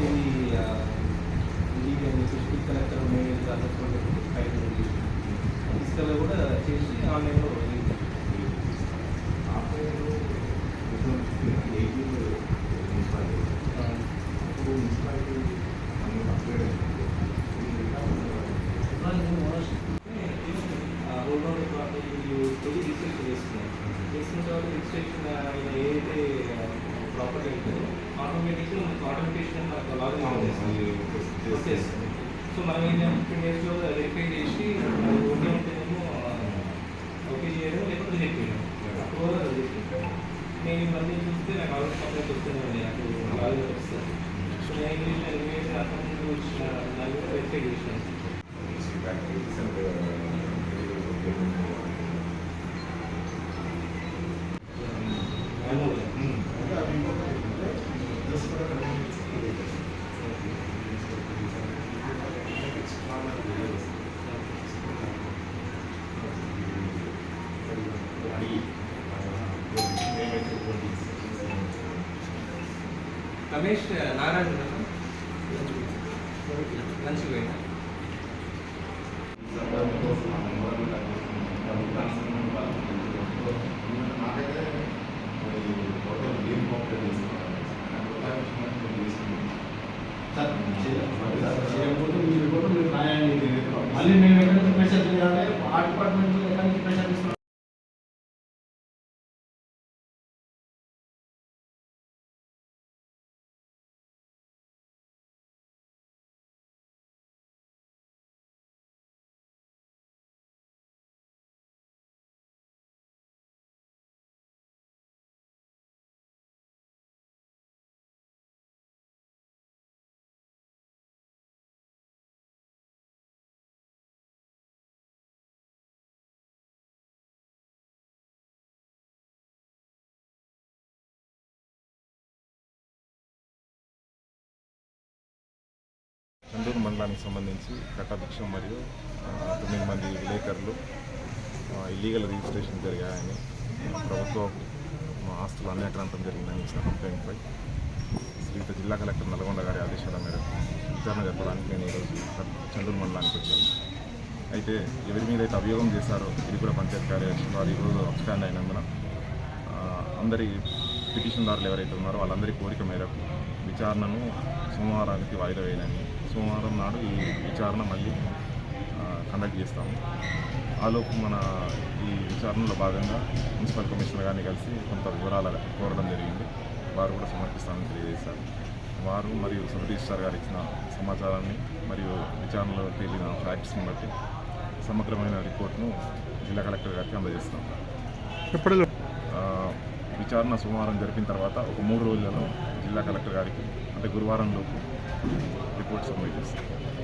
పట్టేది లీగ్ అని చెప్పేసి కలెక్టర్ మేనేజ్ కాకుండా ఫైల్ తీసుకెళ్ళి కూడా చేసి ఆన్లైన్లో రిజిస్ట్రేషన్ చేసుకున్నాం చేసిన తర్వాత రిజిస్ట్రేషన్ ఆయన ఏదైతే ప్రాపర్టీ ఉంటుందో ఆటోమేటిక్గా మనకు ఆటోమేటిక్గా మనకు లాగిన్ వచ్చేస్తుంది సో మనం ఏంటంటే ఫిఫ్టీన్ డేస్లో వెరిఫై చేసి అది ఓకే ఉంటేనేమో ఓకే చేయడం లేకపోతే రిజెక్ట్ చేయడం అప్రూవల్ రిజెక్ట్ చేయడం నేను ఇవన్నీ చూస్తే నాకు ఆల్రెడీ కంప్లైంట్ వస్తూనే ఉంది నాకు లాగిన్ వస్తుంది సో నేను ఇంగ్లీష్లో ఇమేజ్ అక్కడ ముందు వచ్చిన దాన్ని కూడా వెరిఫై చేసినాను రమేష్ నారాయణ లంచ్ పోయినా మళ్ళీ మేము ఎక్కడి నుంచి ప్రెషర్ చేయాలి ఆ డిపార్ట్మెంట్ ఎక్కడి నుంచి ప్రెషర్ ఇస్తున్నాం చందూరు మండలానికి సంబంధించి కట్టాభిక్షం మరియు తొమ్మిది మంది విలేకరులు ఇల్లీగల్ రిజిస్ట్రేషన్ జరిగాయని ఆ, ప్రభుత్వం ఆస్తులు అన్యాక్రాంతం జరిగిందని ఇచ్చిన కంప్లైంట్పై శ్రీత జిల్లా కలెక్టర్ నల్గొండ గారి ఆదేశాల మేరకు విచారణ జరపడానికి నేను ఈరోజు చందూరు మండలానికి వచ్చాను. అయితే ఎవరి మీద అయితే అభియోగం చేశారో ఇది పంచాయత్ కార్యదర్శి వారు ఈరోజు అబ్స్టాండ్ అయినందున అందరి పిటిషన్దారులు ఎవరైతే ఉన్నారో వాళ్ళందరి కోరిక మేరకు విచారణను సోమవారానికి వాయిదా వేయాలని సోమవారం నాడు ఈ విచారణ మళ్ళీ కండక్ట్ చేస్తాము. ఆలోపు మన ఈ విచారణలో భాగంగా మున్సిపల్ కమిషనర్ గారిని కలిసి కొంత వివరాలు కోరడం జరిగింది. వారు కూడా సమర్పిస్తామని తెలియజేశారు. వారు మరియు సబ్ రిజిస్ట్రార్ గారు ఇచ్చిన సమాచారాన్ని మరియు విచారణలో తేలిన ఫ్యాక్ట్స్ని బట్టి సమగ్రమైన రిపోర్ట్ను జిల్లా కలెక్టర్ గారికి అందజేస్తాం. ఎప్పుడు విచారణ సోమవారం జరిపిన తర్వాత ఒక మూడు రోజులలో జిల్లా కలెక్టర్ గారికి అంటే గురువారం లోపు రిపోర్ట్ సబ్మిట్ చేస్తాం